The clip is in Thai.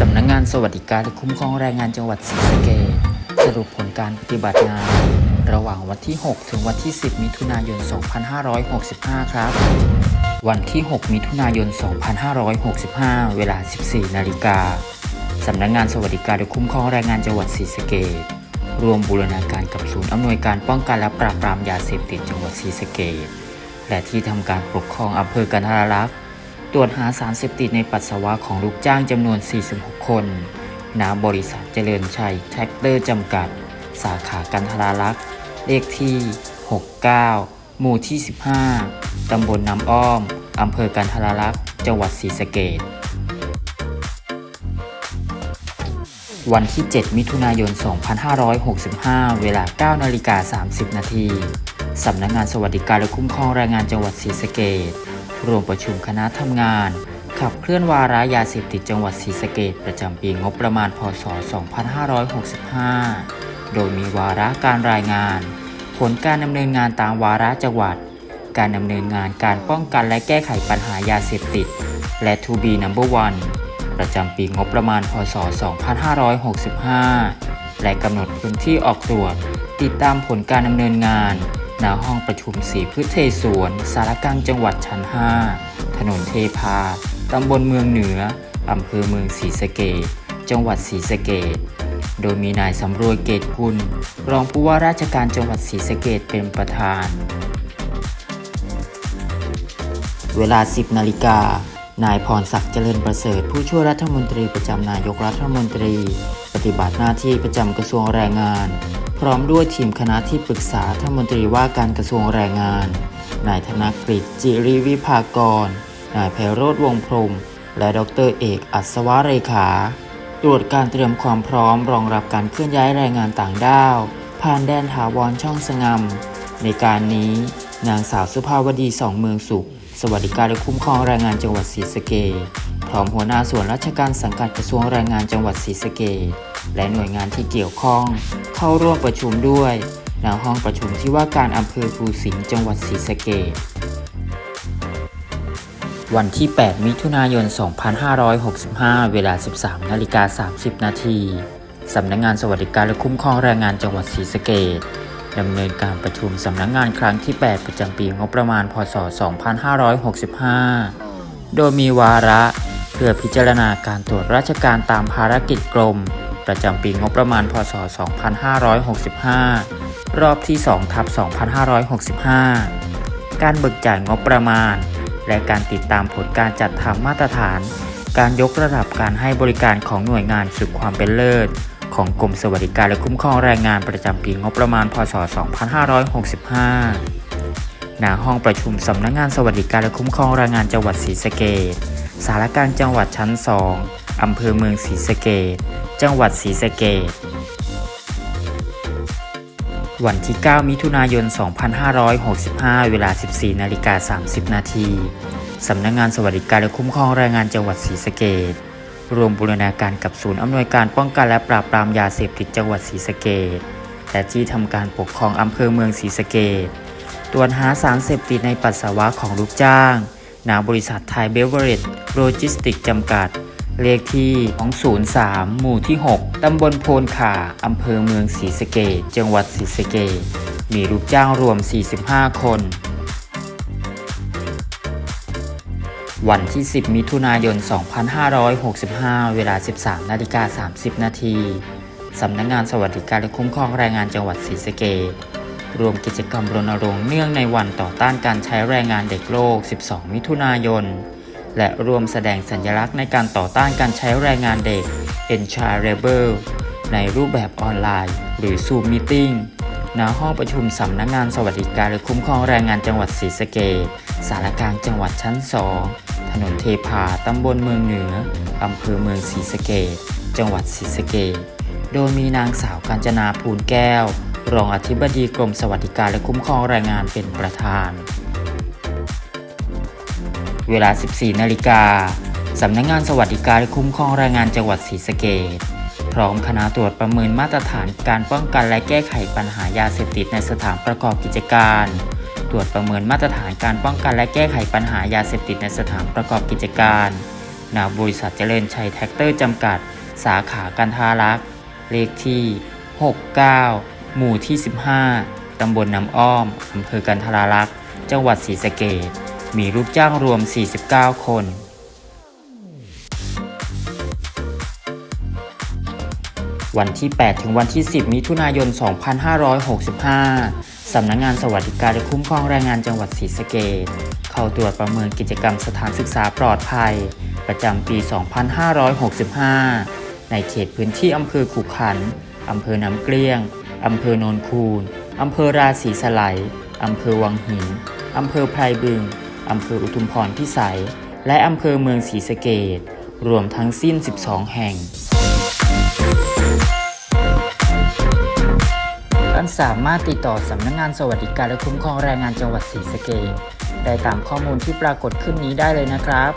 สำนักงานสวัสดิการและคุ้มครองแรงงานจังหวัดศรีสะเกษสรุปผลการปฏิบัติงาน ระหว่างวันที่ 6 ถึงวันที่ 10 มิถุนายน 2565 ครับ วันที่ 6 มิถุนายน 2565 เวลา 14 นาฬิกาสำนักงานสวัสดิการและคุ้มครองแรงงานจังหวัดศรีสะเกษรวมบูรณาการกับศูนย์อำนวยการป้องกันและปราบปรามยาเสพติดจังหวัดศรีสะเกษและที่ทำการปกครองอำเภอกันทรลักษณ์ ตรวจหาสารเสพติดในปัสสาวะของลูกจ้างจำนวน 46 คนณบริษัทเจริญชัยแท็กเตอร์จำกัด สาขากันทราลักษ์ เลขที่ 69 หมู่ที่ 15 ตำบลน้ำอ้อม อำเภอกันทราลักษ์ จังหวัดศรีสะเกษวันที่ 7 มิถุนายน 2565 เวลา 9 นาฬิกา 30 นาที สำนักงานสวัสดิการและคุ้มครองแรงงานจังหวัดศรีสะเกษ รวมประชุมคณะทำงาน ขับเคลื่อนวาระยาเสพติดจังหวัดศรีสะเกษประจำปีงบประมาณพศ 2565 โดยมีวาระการรายงาน ผลการดำเนินงานตามวาระจังหวัด การดำเนินงานการป้องกันและแก้ไขปัญหายาเสพติด และ To be number one ประจำปีงบประมาณพศ 2565 และกำหนดพื้นที่ออกตรวจติดตามผลการดำเนินงาน ณห้องประชุมสีพืชเทสวนสารกลางจังหวัดชั้น 5 ถนนเทพา ตำบลเมืองเหนือ อำเภอเมืองศรีสะเกษจังหวัดศรีสะเกษโดยมีนายสำรวยเกตกุล รองผู้ว่าราชการจังหวัดศรีสะเกษเป็นประธาน เวลา 10 นาฬิกา นายพรศักดิ์เจริญประเสริฐ ผู้ช่วยรัฐมนตรีประจำนายกรัฐมนตรี ปฏิบัติหน้าที่ประจำกระทรวงแรงงาน พร้อมด้วยทีมคณะที่ปรึกษารัฐมนตรีว่าการกระทรวงแรงงาน นายธนกฤษจิริวิภากร นายไพโรธวงพรม และดรเอกอัศวะเรขา ตรวจการเตรียมความพร้อมรองรับการเคลื่อนย้ายแรงงานต่างด้าว ผ่านแดนถาวรช่องสงมในการนี้นางสาวสุภาวดีสองเมืองสุข สวัสดิการและคุ้มครองแรงงานจังหวัดศรีสะเกษพร้อมหัวหน้าส่วนราชการสังกัดกระทรวงแรงงานจังหวัดศรีสะเกษและหน่วยงานที่เกี่ยวข้อง เข้าร่วมประชุมด้วยณห้องประชุมที่ว่าการอำเภอภูสิงห์จังหวัดศรีสะเกษวันที่ 8 มิถุนายน 2565 เวลา 13 นาฬิกา 30 นาที สำนักงานสวัสดิการและคุ้มครองแรงงานจังหวัดศรีสะเกษ ดำเนินการประชุมสำนักงานครั้งที่ 8 ประจำปีงบประมาณ พศ 2565 โดยมีวาระเพื่อพิจารณาการตรวจราชการตามภารกิจกรม ประจำปีงบประมาณ พศ 2565 รอบที่2ทับ2565 การเบิกจ่ายงบประมาณ และการติดตามผลการจัดทำมาตรฐาน การยกระดับการให้บริการของหน่วยงานสู่ความเป็นเลิศ ของกรมสวัสดิการและคุ้มครองแรงงานประจำปีงบประมาณ พศ 2565 ณ ห้องประชุมสำนักงงานสวัสดิการและคุ้มครองแรงงานจังหวัดศรีสะเกษสารกลางจังหวัดชั้น 2 อำเภอเมืองศรีสะเกษจังหวัดศรีสะเกษวันที่ 9 มิถุนายน 2565 เวลา 14 นาฬิกา 30 นาที สำนักงงานสวัสดิการและคุ้มครองแรงงานจังหวัดศรีสะเกษ รวมบูรณาการกับศูนย์อำนวยการป้องกันและปราบปรามยาเสพติดจังหวัดศรีสะเกษและที่ทำการปกครองอำเภอเมืองศรีสะเกษตรวจหาสารเสพติดในปัสสาวะของลูกจ้างณบริษัทไทยเบเวอร์เรจโลจิสติกจำกัด เลขที่ 203 หมู่ที่ 6 ตำบลโพนขาอำเภอเมืองศรีสะเกษจังหวัดศรีสะเกษมีลูกจ้างรวม 45 คน วันที่ 10 มิถุนายน 2565 เวลา 13นาฬิกา30 นาทีสำนักงงานสวัสดิการและคุ้มครองแรงงานจังหวัดศรีสะเกษรวมกิจกรรมรณรงค์เนื่องในวันต่อต้านการใช้แรงงานเด็กโลก 12 มิถุนายน และรวมแสดงสัญลักษณ์ในการต่อต้านการใช้แรงงานเด็ก e n c h i l d Labor ในรูปแบบออนไลน์ หรือ Zoom Meeting ณห้องประชุมสำนักงานสวัสดิการและคุ้มครองแรงงานจังหวัดศรีสะเกษสารกลางจังหวัดชั้น2ถนนเทพาตำบลเมืองเหนืออำเภอเมืองศรีสะเกษจังหวัดศรีสะเกษโดยมีนางสาวกาญจนาภูลแก้ว รองอธิบดีกรมสวัสดิการและคุ้มครองแรงงานเป็นประธาน เวลา 14 นาฬิกา สำนักงงานสวัสดิการคุ้มครองแรงงานจังหวัดศรีสะเกษพร้อมคณะตรวจประเมินมาตรฐานการป้องกันและแก้ไขปัญหายาเสพติดในสถานประกอบกิจการ ตรวจประเมินมาตรฐานการป้องกันและแก้ไขปัญหายาเสพติดในสถานประกอบกิจการณบริษัทเจริญชัยแท็กเตอร์จำกัด สาขากันทารักษ์เลขที่ 69 หมู่ที่ 15 ตำบลน้ำอ้อม อำเภอกันทารักษ์ จังหวัดศรีสะเกษมีลูกจ้างรวม 49 คน วันที่ 8 ถึงวันที่ 10 มิถุนายน 2565 สำนักงงานสวัสดิการและคุ้มครองแรงงานจังหวัดศรีสะเกษเข้าตรวจประเมินกิจกรรมสถานศึกษาปลอดภัย ประจำปี 2565 ในเขตพื้นที่อำเภอขุขัน อำเภอน้ำเกลี้ยง อำเภอโนนคูน อำเภอราศีสไลอำเภอวังหิน อำเภอไพรบึง อำเภออุทุมพรพิสัย และอำเภอเมืองศรีสะเกษรวมทั้งสิ้น 12 แห่ง ท่านสามารถติดต่อสำนักงงานสวัสดิการและคุ้มครองแรงงานจังหวัดศรีสะเกษได้ตามข้อมูลที่ปรากฏขึ้นนี้ได้เลยนะครับ